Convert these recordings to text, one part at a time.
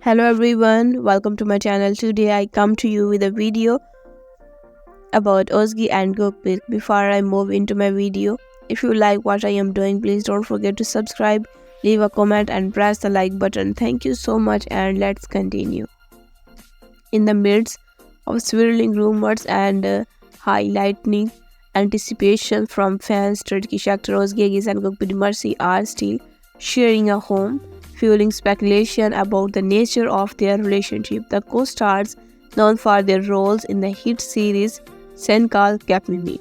Hello everyone, welcome to my channel. Today I come to you with a video about Ozgi and Gurpreet. Before I move into my video, if you like what I am doing, please don't forget to subscribe, leave a comment and press the like button. Thank you so much and let's continue. In the midst of swirling rumors and uh, highlighting anticipation from fans, Turkish actor Ozgi and Gurpreet Mercy are still sharing a home, fueling speculation about the nature of their relationship. The co-stars, known for their roles in the hit series Senkal Kal Kapmimi,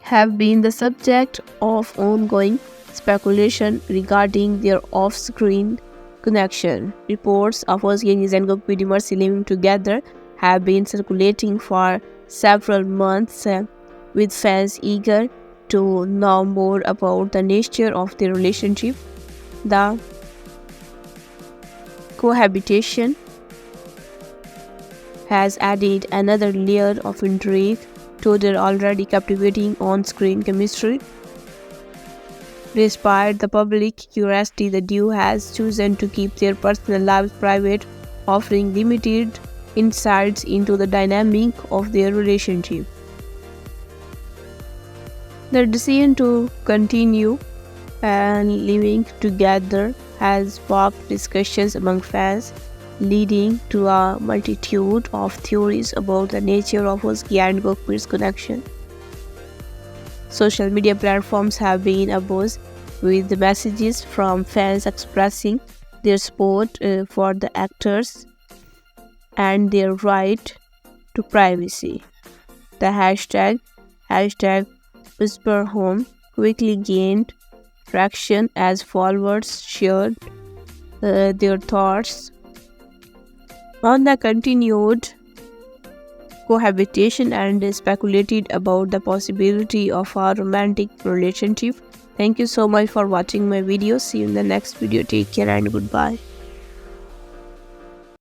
have been the subject of ongoing speculation regarding their off-screen connection. Reports of Ozgi and Mercy living together have been circulating for several months, uh, with fans eager to know more about the nature of their relationship, the cohabitation has added another layer of intrigue to their already captivating on screen chemistry. Despite the public curiosity, the duo has chosen to keep their personal lives private, offering limited insights into the dynamic of their relationship. Their decision to continue and living together has sparked discussions among fans, leading to a multitude of theories about the nature of Ozgi and Gurpreet's connection. Social media platforms have been abuzz with the messages from fans expressing their support uh, for the actors and their right to privacy. The hashtag hashtag Whisper Home quickly gained traction as followers shared uh, their thoughts on the continued cohabitation and speculated about the possibility of a romantic relationship. Thank you so much for watching my video. See you in the next video. Take care and goodbye.